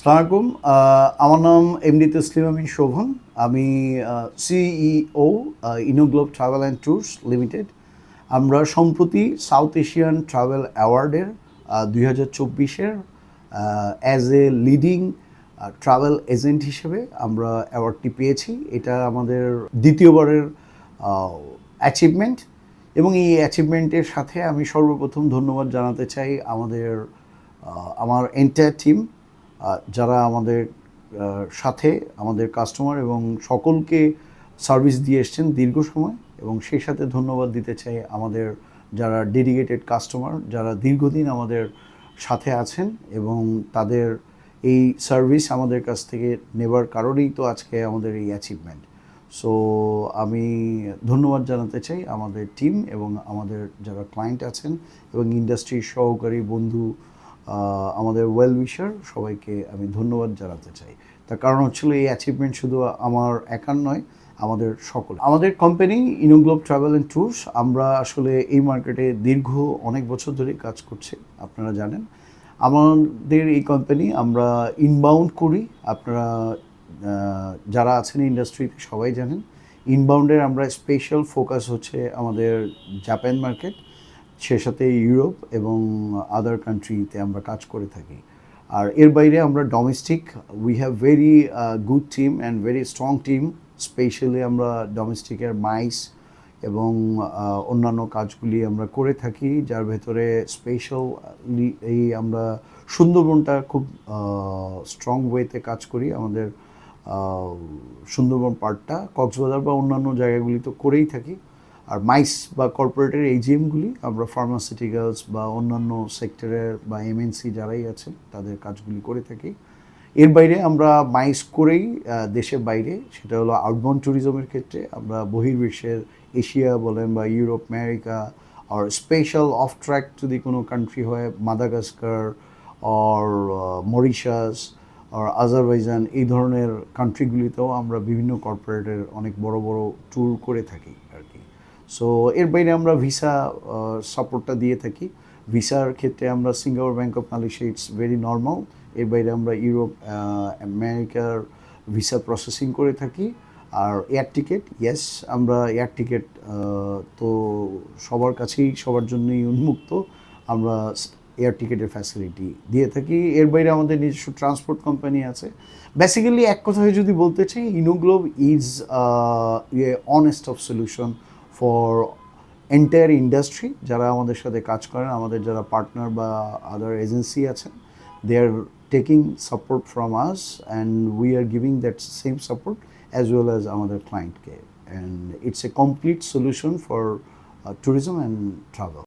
সালামালাইকুম আমার নাম এমডি তসলিম আমিন শোভন। আমি CEO Innoglobe travel and tours limited আমরা সম্প্রতি সাউথ এশিয়ান ট্রাভেল অ্যাওয়ার্ডের দুই হাজার চব্বিশের as a leading travel agent হিসেবে আমরা অ্যাওয়ার্ডটি পেয়েছি। এটা আমাদের দ্বিতীয়বারের অ্যাচিভমেন্ট এবং এই অ্যাচিভমেন্টের সাথে আমি সর্বপ্রথম ধন্যবাদ জানাতে চাই আমাদের আমার এন্টায়ার টিম যারা আমাদের সাথে আমাদের কাস্টমার এবং সকলকে সার্ভিস দিয়ে এসছেন দীর্ঘ সময় এবং সেই সাথে ধন্যবাদ দিতে চাই আমাদের যারা ডেডিকেটেড কাস্টমার যারা দীর্ঘদিন আমাদের সাথে আছেন এবং তাদের এই সার্ভিস আমাদের কাছ থেকে নেবার কারণেই তো আজকে আমাদের এই অ্যাচিভমেন্ট সো আমি ধন্যবাদ জানাতে চাই আমাদের টিম এবং আমাদের যারা ক্লায়েন্ট আছেন এবং ইন্ডাস্ট্রির সহকারী বন্ধু আমাদের ওয়েল উইশার সবাইকে আমি ধন্যবাদ জানাতে চাই। তার কারণ হচ্ছিল এই অ্যাচিভমেন্ট শুধু আমার একার নয়, আমাদের সকল আমাদের company Innoglobe travel and tours আমরা আসলে এই মার্কেটে দীর্ঘ অনেক বছর ধরে কাজ করছি, আপনারা জানেন। আমাদের এই কোম্পানি আমরা ইনবাউন্ড করি, আপনারা যারা আছেন ইন্ডাস্ট্রিতে সবাই জানেন। ইনবাউন্ডের আমরা স্পেশাল ফোকাস হচ্ছে আমাদের জাপান মার্কেট সে সাথে ইউরোপ এবং আদার কান্ট্রিতে আমরা কাজ করে থাকি। আর এর বাইরে আমরা domestic we have very good team and very strong team specially আমরা ডোমেস্টিকের মাইস এবং অন্যান্য কাজগুলি আমরা করে থাকি, যার ভেতরে স্পেশালি এই আমরা সুন্দরবনটা খুব স্ট্রং ওয়েতে কাজ করি। আমাদের সুন্দরবন পার্টটা কক্সবাজার বা অন্যান্য জায়গাগুলি তো করেই থাকি। আর মাইস বা কর্পোরেটের এজিএমগুলি আমরা ফার্মাসিউটিক্যালস বা অন্যান্য সেক্টরের বা এমএনসি যারাই আছেন, তাদের কাজগুলি করে থাকি। এর বাইরে আমরা মাইস করেই দেশের বাইরে, সেটা হলো আউটবাউন্ড ট্যুরিজমের ক্ষেত্রে আমরা বহির্বিশ্বের এশিয়া বলেন বা ইউরোপ আমেরিকা আর স্পেশাল অফ ট্র্যাক যদি কোনো কান্ট্রি হয় মাদাগাস্কার অর মরিশাস আর আজারবাইজান এই ধরনের কান্ট্রিগুলিতেও আমরা বিভিন্ন কর্পোরেটের অনেক বড় বড় ট্যুর করে থাকি আর সো এর বাইরে আমরা ভিসা সাপোর্টটা দিয়ে থাকি। ভিসার ক্ষেত্রে আমরা Singapore bank of Malaysia it's very normal এর বাইরে আমরা ইউরোপ আমেরিকার ভিসা প্রসেসিং করে থাকি। আর এয়ার টিকিট ইয়েস আমরা এয়ার টিকিট তো সবার কাছেই, সবার জন্যই উন্মুক্ত। আমরা এয়ার টিকিটের ফ্যাসিলিটি দিয়ে থাকি। এর বাইরে আমাদের নিজস্ব ট্রান্সপোর্ট কোম্পানি আছে। বেসিক্যালি এক কথায় যদি বলতে চাই ইনোগ্লোব ইজ ইয়ে honest of solution for entire industry যারা আমাদের সাথে কাজ করেন, আমাদের যারা পার্টনার বা আদার এজেন্সি আছেন they are taking support from us and we are giving that same support as well as আমাদের ক্লায়েন্টকে and it's a complete solution for tourism and travel